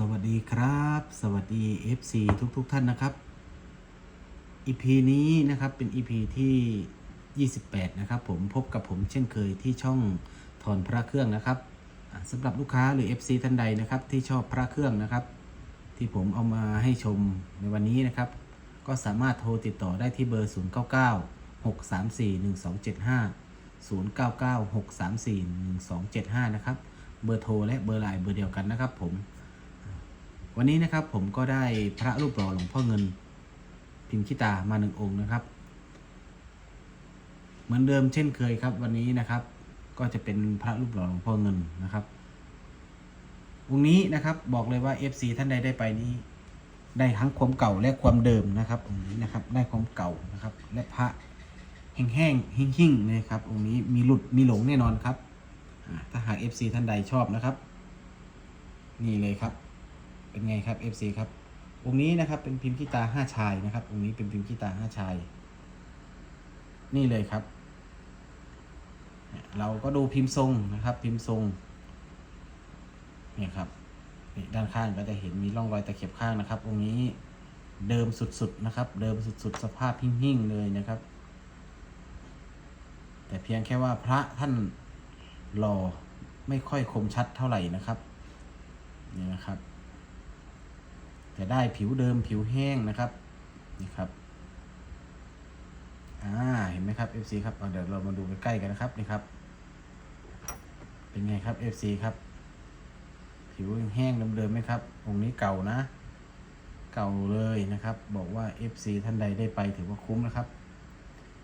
สวัสดีครับ สวัสดี FC ทุกๆทท่านนะครับ EP นี้นะครับเป็น EP ที่ 28 นะครับ ผมพบกับผมเช่นเคยที่ช่องถอนพระเครื่องนะครับสำหรับลูกค้าหรือ FC ท่านใดนะครับ ที่ชอบพระเครื่องนะครับ ที่ผมเอามาให้ชมในวันนี้นะครับ ก็สามารถโทรติดต่อได้ที่เบอร์ 099 634 1275 099 634 1275 นะครับ เบอร์โทรและเบอร์ไลน์เบอร์เดียวกันนะครับผม วันนี้นะครับผมก็ได้พระรูปหล่อหลวงพ่อเงิน พิมพ์ขีตามาหนึ่งองค์นะครับ เหมือนเดิมเช่นเคยครับ วันนี้นะครับ ก็จะเป็นพระรูปหล่อหลวงพ่อเงินนะครับองค์นี้นะครับบอกเลยว่า FC ท่านใดได้ไปนี้ ได้ทั้งความเก่าและความเดิมนะครับองค์นี้นะครับได้ความเก่านะครับ และพระแห้งๆหิ่งๆเลยครับองค์นี้มีหลุดมีหลงแน่นอนครับถ้าหาก FC ท่านใดชอบนะครับ นี่เลยครับ เป็นไงครับ FC ครับองค์นี้นะครับเป็นพิมพ์กีตาห้าชายนะครับองค์นี้เป็นพิมพ์กีตาห้าชาย นี่เลยครับ เราก็ดูพิมพ์ทรงนะครับ พิมพ์ทรงเนี่ยครับนี่ด้านข้างก็จะเห็นมีร่องรอยตะเข็บข้างนะครับองค์นี้เดิมสุดๆนะครับ เดิมสุดๆ สภาพหิ่งๆเลยนะครับ แต่เพียงแค่ว่าพระท่านหล่อไม่ค่อยคมชัดเท่าไหร่นะครับนี่นะครับ แต่ได้ผิวเดิมผิวแห้งนะครับนี่ครับอ่าเห็นไหมครับ FC ครับเเดี๋ยวเรามาดูใกล้ๆกันนะครับนี่ครับ เป็นไงครับ FC ครับ ผิวแห้งเดิมๆไหมครับองค์นี้เก่านะ เก่าเลยนะครับ บอกว่า FC ท่านใดได้ไปถือว่าคุ้มนะครับ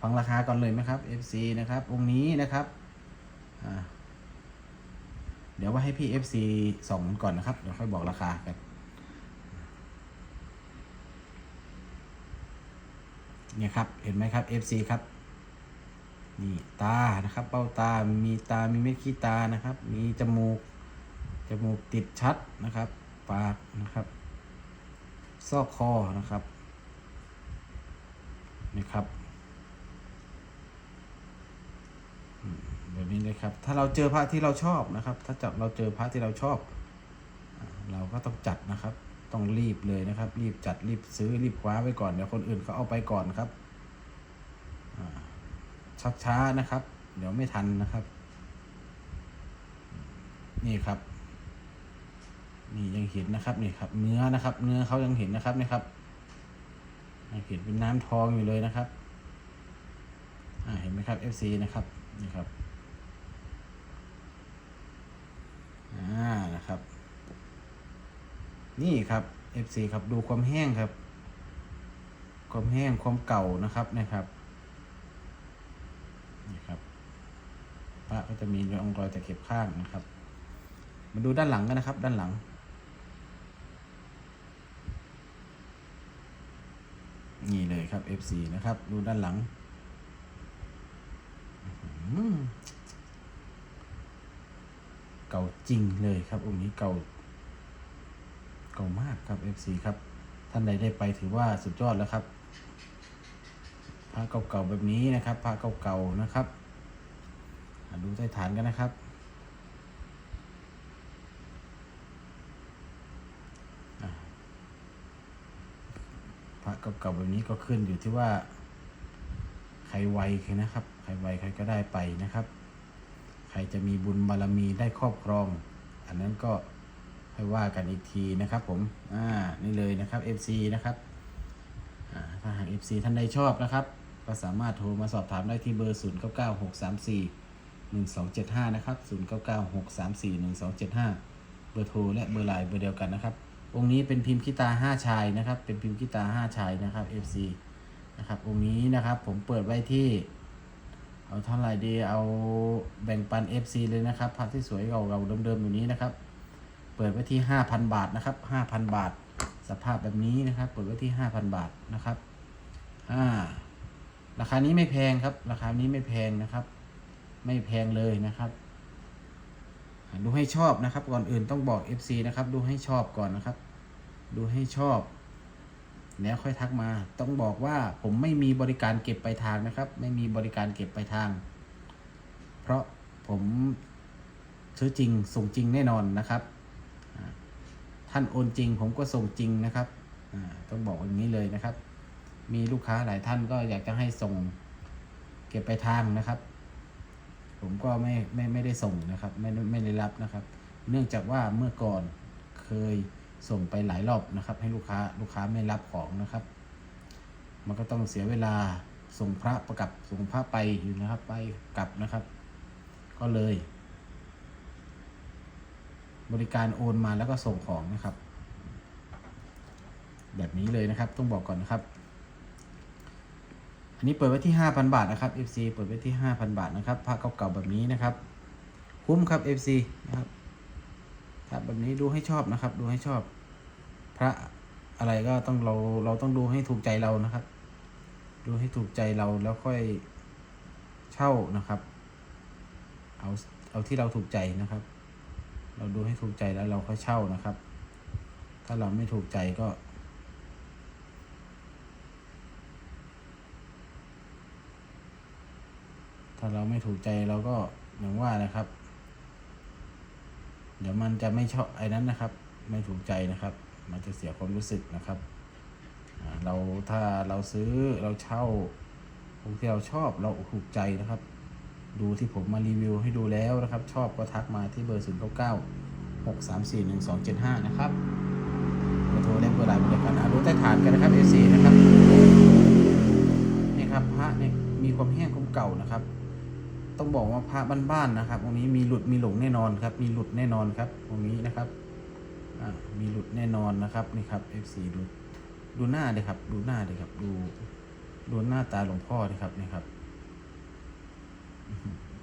ฟังราคาก่อนเลยไหมครับ FC นะครับองค์นี้นะครับอ่าเดี๋ยวว่าให้พี่ FC ส่องก่อนนะครับ เดี๋ยวค่อยบอกราคากัน เนี่ยครับ เห็นไหมครับ FC ครับ นี่ตา นะครับ เบ้าตา มีตา มีเม็ดขี้ตา นะครับ มีจมูก จมูกติดชัดนะครับ ปากนะครับ ซอกคอ นะครับนี่ครับแบบนี้เลยครับ ถ้าเราเจอพระที่เราชอบนะครับ ถ้าจับเราเจอพระที่เราชอบ เราก็ต้องจัดนะครับ ต้องรีบเลยนะครับ รีบจัดรีบซื้อรีบคว้าไว้ก่อนเดี๋ยวคนอื่นเขาเอาไปก่อนครับชักช้านะครับ เดี๋ยวไม่ทันนะครับ นี่ครับ นี่ยังเห็นนะครับนี่ครับ เนื้อนะครับ เนื้อเขายังเห็นนะครับนี่ครับเห็นเป็นน้ำทองอยู่เลยนะครับเห็นไหมครับ FC นะครับนี่ครับอ่านะครับ นี่ครับ FC ครับดูความแห้งครับ ความแห้งความเก่านะครับนะครับนี่ครับพระก็จะมีรองรอยตะเข็บข้างนะครับ มาดูด้านหลังกันนะครับ ด้านหลัง นี่เลยครับ FC นะครับ ดูด้านหลังเก่าจริงเลยครับองค์นี้เก่า เก่ามากครับ FC ครับ ท่านใดได้ไปถือว่าสุดยอดแล้วครับพระเก่าๆแบบนี้นะครับพระเก่าๆนะครับดูใต้ฐานกันนะครับ พระเก่าๆแบบนี้ก็ขึ้นอยู่ที่ว่า ใครไวใครนะครับ ใครไวใครก็ได้ไปนะครับ ใครจะมีบุญบารมีได้ครอบครอง อันนั้นก็ ค่อยว่ากันอีกทีนะครับผมอ่านี่เลยนะครับ FC นะครับอ่าถ้าหาก FC ท่านใดชอบนะครับ ก็สามารถโทรมาสอบถามได้ที่เบอร์ 0 9 9 6 3 4 1 2 7 5 นะครับ 0 9 9 6 3 4 1 2 7 5 เบอร์โทรและเบอร์ไลน์เบอร์เดียวกันนะครับ องค์นี้เป็นพิมพ์กีตา 5 ชายนะครับ เป็นพิมพ์กีตา 5 ชายนะครับ FC นะครับ องค์นี้นะครับผมเปิดไว้ที่ เอาเท่าไหร่ดี เอาแบ่งปัน FC เลยนะครับภาพที่สวยเก่าๆเดิมๆอยู่นี้นะครับ ปิดไว้ที่ 5,000 บาทนะครับ 5,000 บาท สภาพแบบนี้นะครับ เปิดไว้ที่ 5,000 บาทนะครับอ่าราคานี้ไม่แพงครับ ราคานี้ไม่แพงนะครับ ไม่แพงเลยนะครับ ดูให้ชอบนะครับ ก่อนอื่นต้องบอก FC นะครับ ดูให้ชอบก่อนนะครับ ดูให้ชอบ แล้วค่อยทักมา ต้องบอกว่าผมไม่มีบริการเก็บปลายทางนะครับ ไม่มีบริการเก็บปลายทาง เพราะผมซื้อจริงส่งจริงแน่นอนนะครับ ท่านโอนจริง ผมก็ส่งจริงนะครับต้องบอกอย่างนี้เลยนะครับ มีลูกค้าหลายท่านก็อยากจะให้ส่งเก็บไปทางนะครับ ผมก็ไม่ไม่ไม่ได้ส่งนะครับ ไม่ไม่ได้รับนะครับ เนื่องจากว่าเมื่อก่อนเคยส่งไปหลายรอบนะครับ ให้ลูกค้าลูกค้าไม่รับของนะครับ มันก็ต้องเสียเวลาส่งพระประกับส่งพระไปอยู่นะครับ ไปกลับนะครับ ก็เลย บริการโอนมาแล้วก็ส่งของนะครับ แบบนี้เลยนะครับ ต้องบอกก่อนนะครับ อันนี้เปิดไว้ที่ 5,000 บาทนะครับ FC เปิดไว้ที่ 5,000 บาทนะครับพระเก่าๆแบบนี้นะครับ คุ้มครับ FC นะครับพระแบบนี้ดูให้ชอบนะครับ ดูให้ชอบ พระอะไรก็ต้องเราเราต้องดูให้ถูกใจเรานะครับ ดูให้ถูกใจเราแล้วค่อยเช่านะครับ เอาเอาที่เราถูกใจนะครับ เราดูให้ถูกใจแล้วเราค่อยเช่านะครับ ถ้าเราไม่ถูกใจก็ ถ้าเราไม่ถูกใจเราก็อย่างว่านะครับ เดี๋ยวมันจะไม่ชอบไอ้นั้นนะครับ ไม่ถูกใจนะครับ มันจะเสียความรู้สึกนะครับเราถ้าเราซื้อเราเช่าองที่เราชอบเราถูกใจนะครับ ดูที่ผมมารีวิวให้ดูแล้วนะครับ ชอบก็ทักมาที่เบอร์ 0 9 9 6 3 4 1 2 7 5 นะครับเบอร์โทรและเบอร์ไลน์บริการอะดูใต้ฐานกันนะครับ F4 นะครับนี่ครับพระเนี่ยมีความแห้งความเก่านะครับ ต้องบอกว่าพระบ้านๆนะครับตรงนี้มีหลุดมีหลงแน่นอนครับ มีหลุดแน่นอนครับตรงนี้นะครับมีหลุดแน่นอนนะครับนี่ครับ F4 ดูดูหน้าเลยครับ ดูหน้าเลยครับ ดูดูหน้าตาหลวงพ่อเลยครับนี่ครับ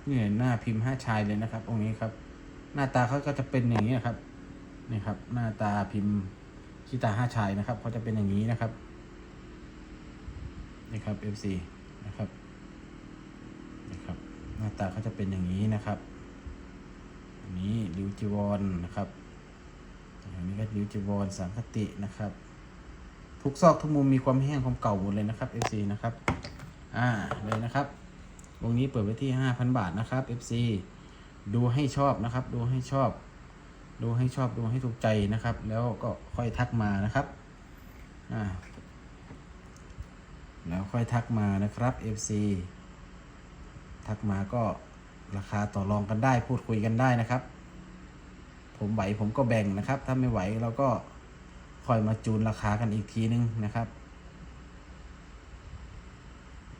นี่หน้าพิมพ์ห้าชายเลยนะครับ องค์นี้ครับ หน้าตาเขาก็จะเป็นอย่างนี้ครับนี่ครับ หน้าตาพิมพ์ชิตาห้าชายนะครับเขาจะเป็นอย่างนี้นะครับนี่ครับ F4 นะครับนี่ครับ หน้าตาเขาจะเป็นอย่างนี้นะครับ อันนี้ริวจิวรนะครับอันนี้ก็ริวจิวรสังคตินะครับ ทุกซอกทุกมุมมีความแห้งความเก่าหมดเลยนะครับ F4 นะครับ อ่าเลยนะครับ วงนี้เปิดไว้ที่ 5,000 บาทนะครับ FC ดูให้ชอบนะครับ ดูให้ชอบ ดูให้ชอบดูให้ถูกใจนะครับ แล้วก็ค่อยทักมานะครับอ่าแล้วค่อยทักมานะครับ FC ทักมาก็ราคาต่อรองกันได้พูดคุยกันได้นะครับ ผมไหวผมก็แบ่งนะครับ ถ้าไม่ไหวเราก็ค่อยมาจูนราคากันอีกทีนึงนะครับ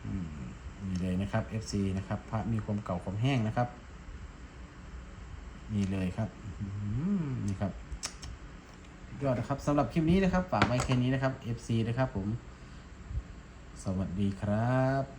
อืม นะครับ FC นะครับพระมีความเก่าความแห้งนะครับนี่เลยครับนี่ครับยอดนะครับสำหรับคลิปนี้นะครับฝากไว้แค่นี้นะครับ FC นะครับผม สวัสดีครับ